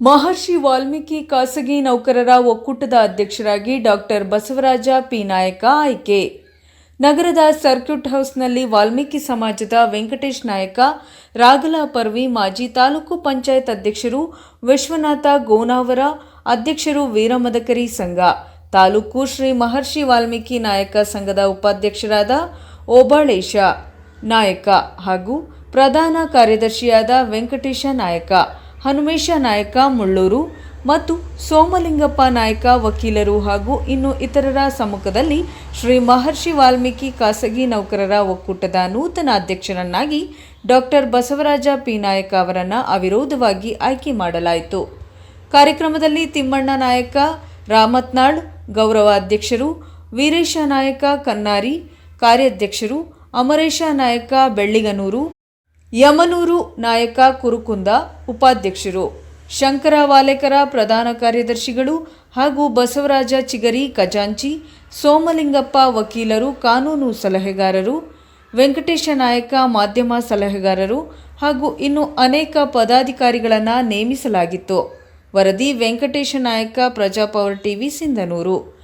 ಮಹರ್ಷಿ ವಾಲ್ಮೀಕಿ ಖಾಸಗಿ ನೌಕರರ ಒಕ್ಕೂಟದ ಅಧ್ಯಕ್ಷರಾಗಿ ಡಾಕ್ಟರ್ ಬಸವರಾಜ ಪಿ. ನಾಯಕ ಆಯ್ಕೆ. ನಗರದ ಸರ್ಕ್ಯೂಟ್ ಹೌಸ್ನಲ್ಲಿ ವಾಲ್ಮೀಕಿ ಸಮಾಜದ ವೆಂಕಟೇಶ್ ನಾಯಕ ರಾಗಲಾ ಪರ್ವಿ ಮಾಜಿ ತಾಲೂಕು ಪಂಚಾಯತ್ ಅಧ್ಯಕ್ಷರು ವಿಶ್ವನಾಥ ಗೋನಾವರ, ಅಧ್ಯಕ್ಷರು ವೀರಮದಕರಿ ಸಂಘ. ತಾಲೂಕು ಶ್ರೀ ಮಹರ್ಷಿ ವಾಲ್ಮೀಕಿ ನಾಯಕ ಸಂಘದ ಉಪಾಧ್ಯಕ್ಷರಾದ ಓಬಾಳೇಶ ನಾಯಕ ಹಾಗೂ ಪ್ರಧಾನ ಕಾರ್ಯದರ್ಶಿಯಾದ ವೆಂಕಟೇಶ ನಾಯಕ. ಹನುಮೇಶ ನಾಯಕ ಮುಳ್ಳೂರು ಮತ್ತು ಸೋಮಲಿಂಗಪ್ಪ ನಾಯಕ ವಕೀಲರು ಹಾಗೂ ಇನ್ನು ಇತರರ ಸಮ್ಮುಖದಲ್ಲಿ ಶ್ರೀ ಮಹರ್ಷಿ ವಾಲ್ಮೀಕಿ ಖಾಸಗಿ ನೌಕರರ ಒಕ್ಕೂಟದ ನೂತನ ಅಧ್ಯಕ್ಷರನ್ನಾಗಿ ಡಾಕ್ಟರ್ ಬಸವರಾಜ ಪಿ. ನಾಯಕ ಅವರನ್ನು ಅವಿರೋಧವಾಗಿ ಆಯ್ಕೆ ಮಾಡಲಾಯಿತು. ಕಾರ್ಯಕ್ರಮದಲ್ಲಿ ತಿಮ್ಮಣ್ಣ ನಾಯಕ, ರಾಮತ್ನಾಳ್, ಗೌರವ ಅಧ್ಯಕ್ಷರು, ವೀರೇಶ ನಾಯಕ ಕನ್ನಾರಿ, ಕಾರ್ಯಾಧ್ಯಕ್ಷರು, ಅಮರೇಶ ನಾಯಕ ಬೆಳ್ಳಿಗನೂರು ಯಮನೂರು ನಾಯಕ ಕುರುಕುಂದ ಉಪಾಧ್ಯಕ್ಷರು ಶಂಕರ ವಾಲೇಕರ ಪ್ರಧಾನ ಕಾರ್ಯದರ್ಶಿಗಳು ಹಾಗೂ ಬಸವರಾಜ ಚಿಗರಿ ಖಜಾಂಚಿ, ಸೋಮಲಿಂಗಪ್ಪ ವಕೀಲರು, ಕಾನೂನು ಸಲಹೆಗಾರರು, ವೆಂಕಟೇಶ ನಾಯಕ ಮಾಧ್ಯಮ ಸಲಹೆಗಾರರು ಹಾಗೂ ಇನ್ನು ಅನೇಕ ಪದಾಧಿಕಾರಿಗಳನ್ನು ನೇಮಿಸಲಾಗಿತ್ತು. ವರದಿ ವೆಂಕಟೇಶ ನಾಯಕ ಪ್ರಜಾಪವರ್ ಟಿವಿ ಸಿಂಧನೂರು.